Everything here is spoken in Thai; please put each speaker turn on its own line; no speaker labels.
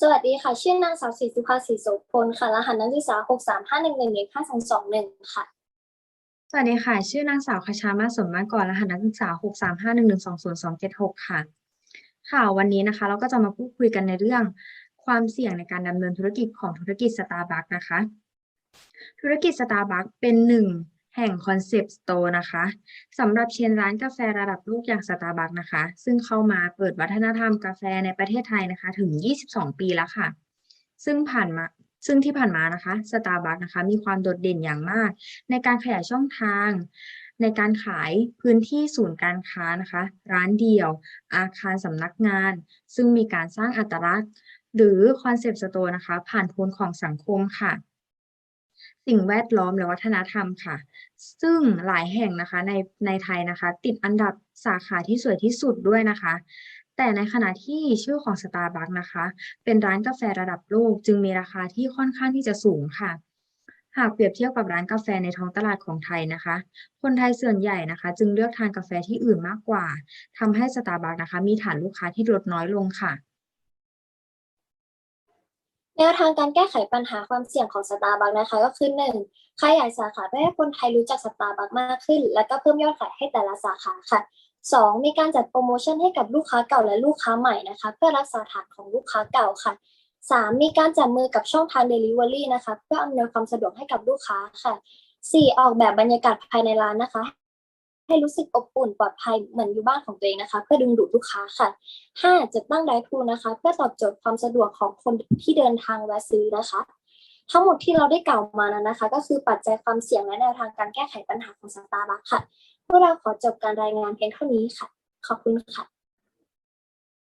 สวัสดีค่ะ ชื่อนางสาวศรีสุภาศรีโสพลค่ะ รหัสนักศึกษาหกสามห้าหนึ่งหนึ่งหนึ่งห้าสองสองหนึ่งค่ะ
สวัสดีค่ะ ชื่อนางสาวคชามาสมมาก่อนรหัสนักศึกษาหกสามห้าหนึ่งหนึ่งสองศูนย์สองเจ็ดหกค่ะ ค่ะ วันนี้นะคะ เราก็จะมาพูดคุยกันในเรื่องความเสี่ยงในการดำเนินธุรกิจของธุรกิจสตาร์บัคนะคะ ธุรกิจสตาร์บัคเป็นหนึ่ง แห่งคอนเซปต์สโตร์นะคะสำหรับเชนร้านกาแฟระดับโลกอย่างสตาร์บัคนะคะ ซึ่งเข้ามาเปิดวัฒนธรรมกาแฟในประเทศไทยนะคะ ถึง 22 ปีแล้วค่ะ ซึ่งผ่านมาซึ่งที่ผ่านมานะคะสตาร์บัคนะคะ มีความโดดเด่นอย่างมาก ในการขยายช่องทาง ในการขายพื้นที่ศูนย์การค้านะคะ ร้านเดี่ยว อาคารสำนักงาน ซึ่งมีการสร้างอัตลักษณ์ หรือคอนเซปต์สโตร์นะคะ ผ่านโทนของสังคมค่ะ สิ่งแวดล้อมและวัฒนธรรมค่ะ ซึ่งหลายแห่งนะคะในในไทยนะคะ ติดอันดับสาขาที่สวยที่สุดด้วยนะคะ แต่ในขณะที่ชื่อของ Starbucks นะคะ เป็นร้านกาแฟระดับโลก จึงมีราคาที่ค่อนข้างที่จะสูงค่ะ หากเปรียบเทียบกับร้านกาแฟในท้องตลาดของไทยนะคะ คนไทยส่วนใหญ่นะคะ จึงเลือกทานกาแฟที่อื่นมากกว่าทำให้ Starbucks นะคะ มีฐานลูกค้าที่ลดน้อยลงค่ะ
แนวทางการแก้ไขปัญหาความเสี่ยงของสตาร์บัคนะคะ ก็คือหนึ่งขยายสาขาเพื่อให้คนไทยรู้จักสตาร์บัคมากขึ้น และก็เพิ่มยอดขายให้แต่ละสาขาค่ะสองมีการจัดโปรโมชั่นให้กับลูกค้าเก่าและลูกค้าใหม่นะคะ เพื่อรักษาฐานของลูกค้าเก่าค่ะสามมีการจับมือกับช่องทาง Delivery นะคะ เพื่ออำนวยความสะดวกให้กับลูกค้าค่ะสี่ออกแบบบรรยากาศภายในร้านนะคะ ให้รู้สึกอบอุ่นปลอดภัยเหมือนอยู่บ้านของตัวเองนะคะ เพื่อดึงดูดลูกค้าค่ะห้าจะตั้งไดทูนะคะ เพื่อตอบโจทย์ความสะดวกของคนที่เดินทางแวะซื้อนะคะ ทั้งหมดที่เราได้กล่าวมานั้นนะคะ ก็คือปัจจัยความเสี่ยงและแนวทางการแก้ไขปัญหาของสตาร์บัคค่ะพวกเราขอจบการรายงานเพียงเท่านี้ค่ะ ขอบคุณค่ะ